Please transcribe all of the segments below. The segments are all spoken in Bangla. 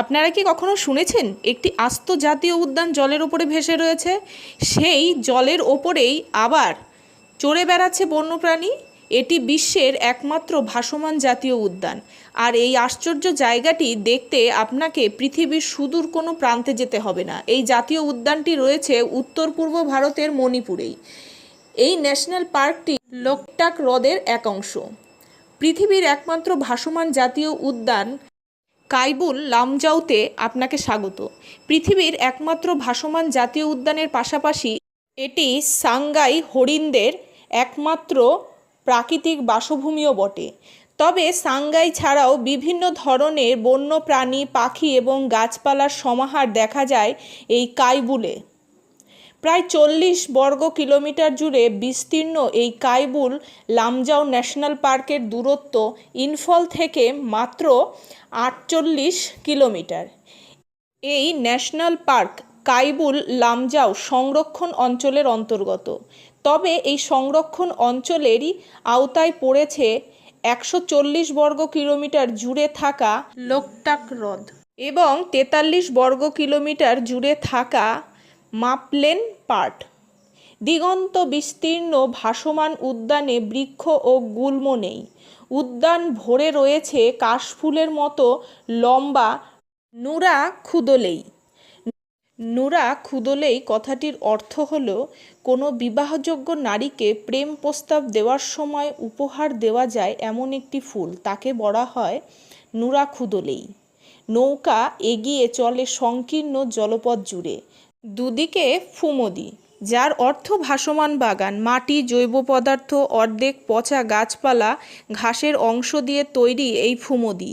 আপনারা কি কখনো শুনেছেন? একটি আস্ত জাতীয় উদ্যান জলের ওপরে ভেসে রয়েছে, সেই জলের ওপরেই আবার চড়ে বেড়াচ্ছে বন্যপ্রাণী? এটি বিশ্বের একমাত্র ভাসমান জাতীয় উদ্যান। আর এই আশ্চর্য জায়গাটি দেখতে আপনাকে পৃথিবীর সুদূর কোনো প্রান্তে যেতে হবে না। এই জাতীয় উদ্যানটি রয়েছে উত্তর পূর্ব ভারতের মণিপুরেই। এই ন্যাশনাল পার্কটি লোকটাক হ্রদের এক অংশ পৃথিবীর একমাত্র ভাসমান জাতীয় উদ্যান কাইবুল লামজাউতে আপনাকে স্বাগত। পৃথিবীর একমাত্র ভাসমান জাতীয় উদ্যানের পাশাপাশি এটি সাংগাই হরিণদের একমাত্র প্রাকৃতিক বাসভূমিও বটে। তবে সাংগাই ছাড়াও বিভিন্ন ধরনের বন্য প্রাণী পাখি এবং গাছপালার সমাহার দেখা যায় এই কাইবুলে। প্রায় চল্লিশ বর্গ কিলোমিটার জুড়ে বিস্তীর্ণ এই কাইবুল লামজাও ন্যাশনাল পার্কের দূরত্ব ইনফল থেকে মাত্র আটচল্লিশ কিলোমিটার। এই ন্যাশনাল পার্ক কাইবুল লামজাও সংরক্ষণ অঞ্চলের অন্তর্গত। তবে এই সংরক্ষণ অঞ্চলেরই আওতায় পড়েছে একশো চল্লিশ বর্গ কিলোমিটার জুড়ে থাকা লোকটাক হ্রদ এবং তেতাল্লিশ বর্গ কিলোমিটার জুড়ে থাকা মাপলেন পার্ট দিগন্ত বিস্তীর্ণ ভাসমান উদ্যানে বৃক্ষ ও গুল্ম নেই। উদ্যান ভরে রয়েছে কাশফুলের মতো লম্বা নুরা খুদলেই। নুরা খুদলেই কথাটির অর্থ হল, কোনো বিবাহযোগ্য নারীকে প্রেম প্রস্তাব দেওয়ার সময় উপহার দেওয়া যায় এমন একটি ফুল, তাকে বলা হয় নুরা খুদলেই। নৌকা এগিয়ে চলে সংকীর্ণ জলপথ জুড়ে। দুদিকে ফুমদি যার অর্থ ভাসমান বাগান, মাটি, জৈব পদার্থ, অর্ধেক পচা গাছপালা, ঘাসের অংশ দিয়ে তৈরি এই ফুমদি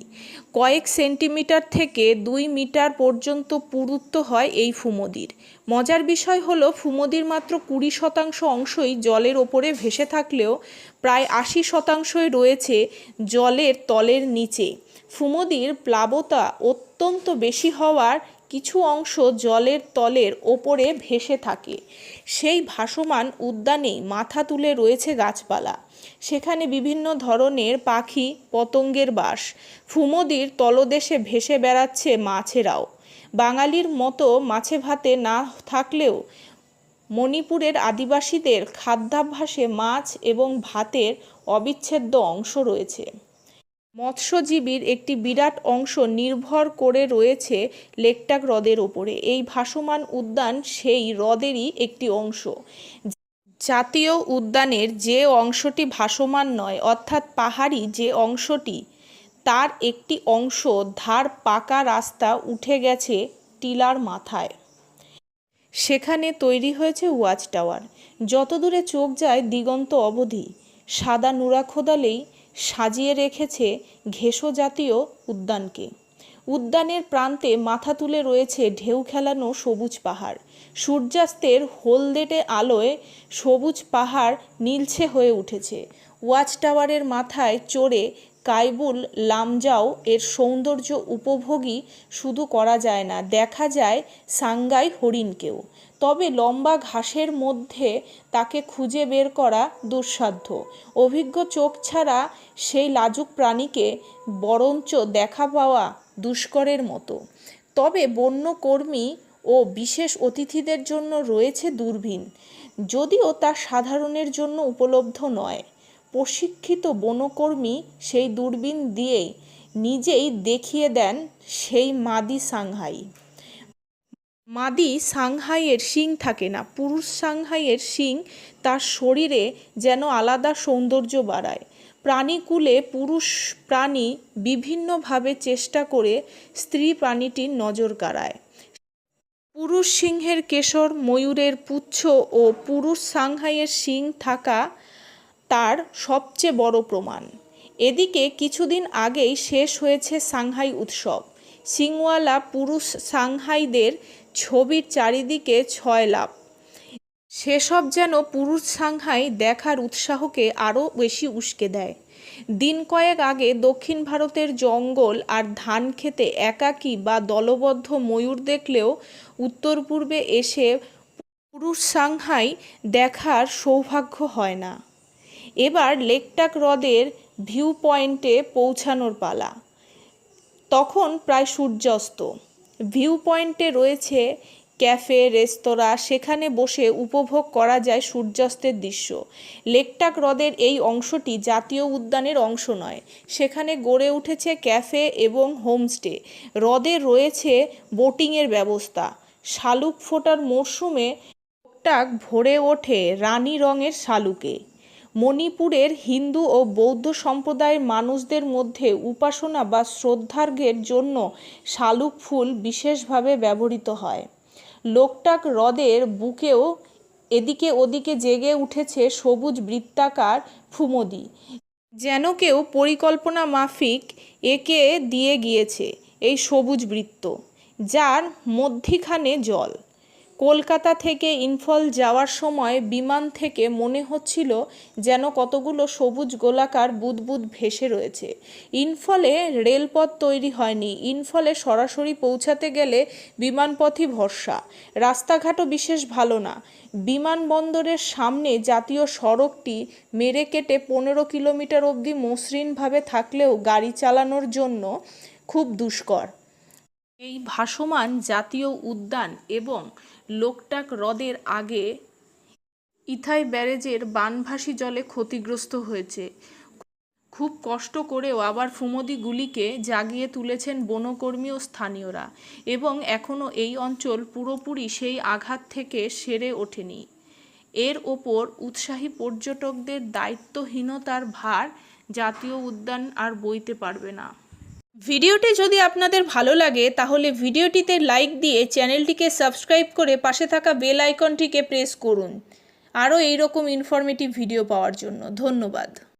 কয়েক সেন্টিমিটার থেকে দুই মিটার পর্যন্ত পুরুত্ব হয় এই ফুমদির মজার বিষয় হলো ফুমদির মাত্র কুড়ি শতাংশ অংশই জলের ওপরে ভেসে থাকলেও প্রায় আশি শতাংশই রয়েছে জলের তলের নিচে। ফুমদির প্লাবতা অত্যন্ত বেশি হওয়ার কিছু অংশ জলের তলের ওপরে ভেসে থাকে। সেই ভাসমান উদ্যানেই মাথা তুলে রয়েছে গাছপালা। সেখানে বিভিন্ন ধরনের পাখি, পতঙ্গের বাস, ফুমদির তলদেশে ভেসে বেড়াচ্ছে মাছেরাও। বাঙালির মতো মাছে ভাতে না থাকলেও মণিপুরের আদিবাসীদের খাদ্যাভ্যাসে মাছ এবং ভাতের অবিচ্ছেদ্য অংশ রয়েছে। মৎস্যজীবীর একটি বিরাট অংশ নির্ভর করে রয়েছে লেকটাক হ্রদের ওপরে। এই ভাসমান উদ্যান সেই হ্রদেরই একটি অংশ। জাতীয় উদ্যানের যে অংশটি ভাসমান নয়, অর্থাৎ পাহাড়ি যে অংশটি, তার একটি অংশ ধার পাকা রাস্তা উঠে গেছে টিলার মাথায়। সেখানে তৈরি হয়েছে ওয়াচ টাওয়ার। যত দূরে চোখ যায় দিগন্ত অবধি, সাদা নুরা খোদালেই সাজিয়ে রেখেছে ঘেঁষো জাতীয় উদ্যানকে। উদ্যানের প্রান্তে মাথা তুলে রয়েছে ঢেউ খেলানো সবুজ পাহাড়। সূর্যাস্তের হলদেটে আলোয় সবুজ পাহাড় নীলছে হয়ে উঠেছে। ওয়াচ টাওয়ারের মাথায় চড়ে কাইবুল লামজাও এর সৌন্দর্য উপভোগী শুধু করা যায় না, দেখা যায় সাংগাই হরিণকেও। তবে লম্বা ঘাসের মধ্যে তাকে খুঁজে বের করা দুঃসাধ্য। অভিজ্ঞ চোখ ছাড়া সেই লাজুক প্রাণীকে বরঞ্চ দেখা পাওয়া দুষ্করের মতো। তবে বন্যকর্মী ও বিশেষ অতিথিদের জন্য রয়েছে দূরবীন, যদিও তা সাধারণের জন্য উপলব্ধ নয়। প্রশিক্ষিত বনকর্মী সেই দূরবীন দিয়েই নিজেই দেখিয়ে দেন সেই মাদি সাংহাই। মাদি সাংহাইয়ের শিং থাকে না, পুরুষ সাংহাইয়ের শিং তার শরীরে যেন আলাদা সৌন্দর্য বাড়ায়। প্রাণীকুলে পুরুষ প্রাণী বিভিন্নভাবে চেষ্টা করে স্ত্রী প্রাণীটির নজর কাড়ায়। পুরুষ সিংহের কেশর, ময়ূরের পুচ্ছ ও পুরুষ সাংহাইয়ের শিং থাকা তার সবচেয়ে বড় প্রমাণ। এদিকে কিছুদিন আগেই শেষ হয়েছে সাংহাই উৎসব। সিংওয়ালা পুরুষ সাংহাইদের ছবির চারিদিকে ছয় লাভ সেসব যেন পুরুষ সাংহাই দেখার উৎসাহকে আরও বেশি উস্কে দেয়। দিন কয়েক আগে দক্ষিণ ভারতের জঙ্গল আর ধান খেতে একাকী বা দলবদ্ধ ময়ূর দেখলেও উত্তর পূর্বে এসে পুরুষ সাংহাই দেখার সৌভাগ্য হয় না। এবার লেকটাক হ্রদের ভিউ পয়েন্টে পৌঁছানোর পালা। তখন প্রায় সূর্যাস্ত। ভিউ পয়েন্টে রয়েছে ক্যাফে রেস্তোরাঁ সেখানে বসে উপভোগ করা যায় সূর্যাস্তের দৃশ্য। লেকটাক হ্রদের এই অংশটি জাতীয় উদ্যানের অংশ নয়। সেখানে গড়ে উঠেছে ক্যাফে এবং হোমস্টে হ্রদে রয়েছে বোটিংয়ের ব্যবস্থা। শালুক ফোটার মরশুমে লোকটাক ভরে ওঠে রানী রঙের শালুকে। মণিপুরের হিন্দু ও বৌদ্ধ সম্প্রদায়ের মানুষদের মধ্যে উপাসনা বা শ্রদ্ধার্ঘের জন্য শালুক ফুল বিশেষভাবে ব্যবহৃত হয়। লোকটাক হ্রদের বুকেও এদিকে ওদিকে জেগে উঠেছে সবুজ বৃত্তাকার ফুমদি। যেন কেউ পরিকল্পনা মাফিক একে দিয়ে গিয়েছে এই সবুজ বৃত্ত, যার মধ্যিখানে জল। কলকাতা থেকে ইনফল যাওয়ার সময় বিমান থেকে মনে হচ্ছিল যেন কতগুলো সবুজ গোলাকার বুদবুদ ভেসে রয়েছে। ইনফলে রেলপথ তৈরি হয়নি। ইনফলে সরাসরি পৌঁছাতে গেলে বিমানপথই ভরসা। রাস্তাঘাটও বিশেষ ভালো না। বিমানবন্দরের সামনে জাতীয় সড়কটি মেরে কেটে পনেরো কিলোমিটার অবধি মসৃণভাবে থাকলেও গাড়ি চালানোর জন্য খুব দুষ্কর। এই ভাসমান জাতীয় উদ্যান এবং লোকটাক হ্রদের আগে ইথাই ব্যারেজের বানভাসী জলে ক্ষতিগ্রস্ত হয়েছে। খুব কষ্ট করেও আবার ফুমদিগুলিকে জাগিয়ে তুলেছেন বনকর্মী ও স্থানীয়রা এবং এখনও এই অঞ্চল পুরোপুরি সেই আঘাত থেকে সেরে ওঠেনি। এর ওপর উৎসাহী পর্যটকদের দায়িত্বহীনতার ভার জাতীয় উদ্যান আর বইতে পারবে না। ভিডিওটি যদি আপনাদের ভালো লাগে, তাহলে ভিডিওটিতে লাইক দিয়ে চ্যানেলটিকে সাবস্ক্রাইব করে পাশে থাকা বেল আইকনটিকে প্রেস করুন। আরও এইরকম ইনফরমেটিভ ভিডিও পাওয়ার জন্য ধন্যবাদ।